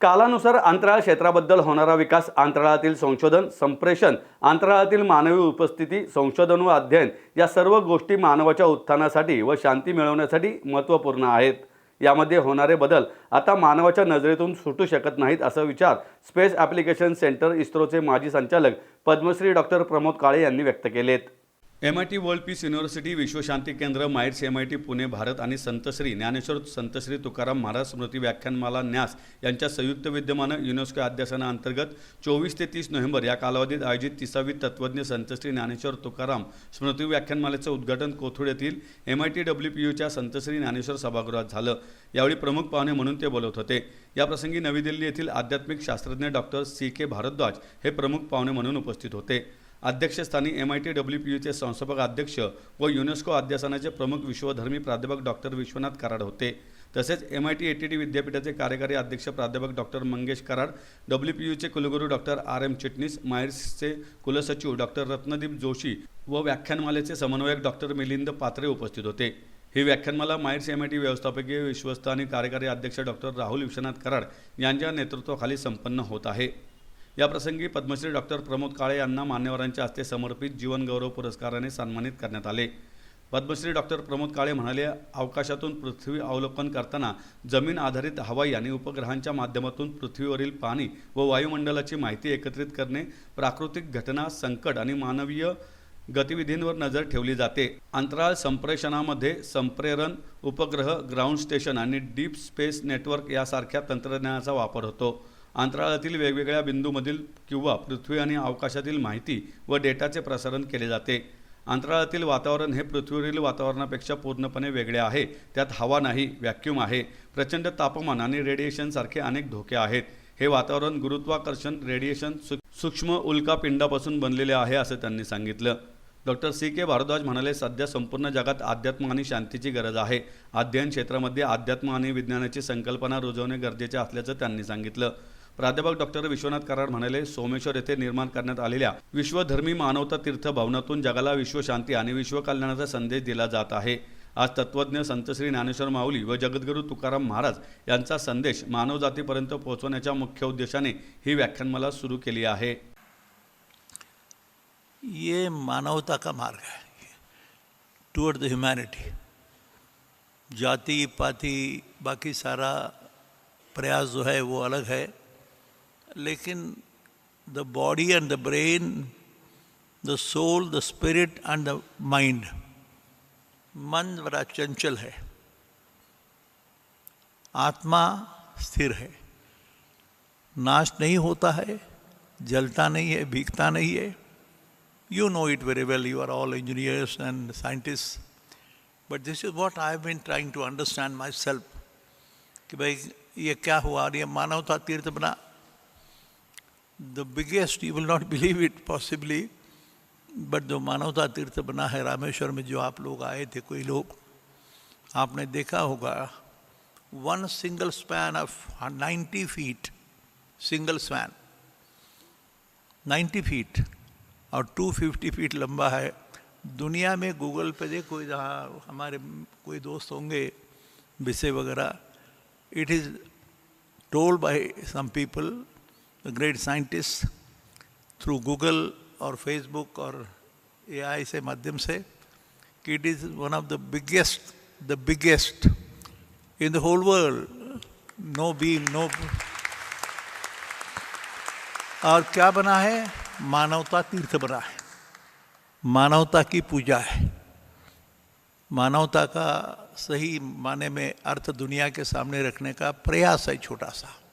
कालानुसार अंतराळ क्षेत्राबद्दल होणारा विकास अंतराळातील संशोधन संप्रेषण अंतराळातील मानवी उपस्थिती संशोधन व अध्ययन या सर्व गोष्टी मानवाच्या उत्थानासाठी व शांती मिळवण्यासाठी महत्त्वपूर्ण आहेत. यामध्ये होणारे बदल आता मानवाच्या नजरेतून सुटू शकत नाहीत असा विचार स्पेस ॲप्लिकेशन सेंटर इस्रोचे माजी संचालक पद्मश्री डॉक्टर प्रमोद काळे यांनी व्यक्त केलेत. M I T World Peace University विश्वशांती केंद्र mites M I T Pune Bharat आणि संतश्री ज्ञानेश्वर संतश्री तुकाराम महाराज स्मृती व्याख्यानमाला न्यास यांच्या संयुक्त विद्यमानं युनेस्को अध्यासनाअंतर्गत चोवीस ते तीस नोव्हेंबर या कालावधीत आयोजित तिसावी तत्वज्ञ संतश्री ज्ञानेश्वर तुकाराम स्मृती व्याख्यानमालेचं उद्घाटन कोथरूड येथील M I T W P यूच्या संतश्री Dnyaneshwar सभागृहात झालं. यावेळी प्रमुख पाहुणे म्हणून ते बोलत होते. याप्रसंगी नवी दिल्ली येथील आध्यात्मिक शास्त्रज्ञ डॉक्टर सी के भारद्वाज हे प्रमुख पाहुणे म्हणून उपस्थित होते. अध्यक्षस्थानी M I T W P यूचे संस्थापक अध्यक्ष व युनेस्को अध्यासनाचे प्रमुख विश्वधर्मी प्राध्यापक डॉक्टर विश्वनाथ कराड होते. तसेच M I T A D T विद्यापीठाचे कार्यकारी अध्यक्ष प्राध्यापक doctor Mangesh Karad W P यूचे कुलगुरू डॉक्टर आर एम चिटणीस मायर्सचे कुलसचिव डॉक्टर रत्नदीप जोशी व व्याख्यानमालेचे समन्वयक डॉक्टर मिलिंद पात्रे उपस्थित होते. ही व्याख्यानमाला मायर्स एम आय टी व्यवस्थापकीय विश्वस्त आणि कार्यकारी अध्यक्ष डॉक्टर राहुल विश्वनाथ कराड यांच्या नेतृत्वाखाली संपन्न होत आहे. याप्रसंगी पद्मश्री डॉक्टर प्रमोद काळे यांना मान्यवरांच्या हस्ते समर्पित जीवनगौरव पुरस्काराने सन्मानित करण्यात आले. पद्मश्री डॉक्टर प्रमोद काळे म्हणाले अवकाशातून पृथ्वी अवलोकन करताना जमीन आधारित हवाई आणि उपग्रहांच्या माध्यमातून पृथ्वीवरील पाणी व वायुमंडलाची माहिती एकत्रित करणे प्राकृतिक घटना संकट आणि मानवीय गतिविधींवर नजर ठेवली जाते. अंतराळ संप्रेषणामध्ये संप्रेरण उपग्रह ग्राउंड स्टेशन आणि डीप स्पेस नेटवर्क यासारख्या तंत्रज्ञानाचा वापर होतो. अंतराळातील वेगवेगळ्या बिंदूमधील किंवा पृथ्वी आणि अवकाशातील माहिती व डेटाचे प्रसारण केले जाते. अंतराळातील वातावरण हे पृथ्वीवरील वातावरणापेक्षा पूर्णपणे वेगळे आहे. त्यात हवा नाही व्हॅक्यूम आहे. प्रचंड तापमान आणि रेडिएशनसारखे अनेक धोके आहेत. हे वातावरण गुरुत्वाकर्षण रेडिएशन सु सूक्ष्म उल्कापिंडापासून बनलेले आहे असं त्यांनी सांगितलं. Doctor C. के. भारद्वाज म्हणाले सध्या संपूर्ण जगात अध्यात्म आणि शांतीची गरज आहे. अध्ययन क्षेत्रामध्ये अध्यात्म आणि विज्ञानाची संकल्पना रुजवणे गरजेचे असल्याचं त्यांनी सांगितलं. प्राध्यापक डॉक्टर विश्वनाथ कराड म्हणाले सोमेश्वर येथे निर्माण करण्यात आलेल्या विश्वधर्मी मानवता तीर्थ भवनातून जगाला विश्वशांती आणि विश्वकल्याणाचा संदेश दिला जात आहे. आज तत्वज्ञ संतश्री ज्ञानेश्वर माऊली व जगद्गुरू तुकाराम महाराज यांचा संदेश मानवजातीपर्यंत पोहोचवण्याच्या मुख्य उद्देशाने ही व्याख्यानमाला सुरू केली आहे. ये मानवता का मार्ग है? टूवर्ड द ह्यूमैनिटी जाति पाति बाकी सारा प्रयास जो है वो अलग है। लेकिन the body and the brain the soul the spirit and the mind मन बड़ा चंचल है। आत्मा स्थिर है। नाश नहीं होता है, जलता नहीं है, भीगता नहीं है। You know it very well you are all engineers and scientist but this is what I have been trying to understand my self कि भाई ये क्या हुआ? और ये मानवता तीर्थ बना। The biggest you will not believe it possibly but जो मानवता तीर्थ बना है, रामेश्वर में जो आप लोग आए थे, कोई लोग, आपने देखा होगा one single span of 90 feet single span 90 feet और 250 फीट लंबा है। दुनिया में गूगल पे देखो, जहाँ हमारे कोई दोस्त होंगे, विषय वगैरह it is told by some people the great scientist through Google और फेसबुक और एआई से माध्यम से कि it is one of the biggest the biggest in the whole world no beam no और क्या बना है? मानवता तीर्थ बना है। मानवता की पूजा है। मानवता का सही माने में अर्थ दुनिया के सामने रखने का प्रयास है छोटा सा।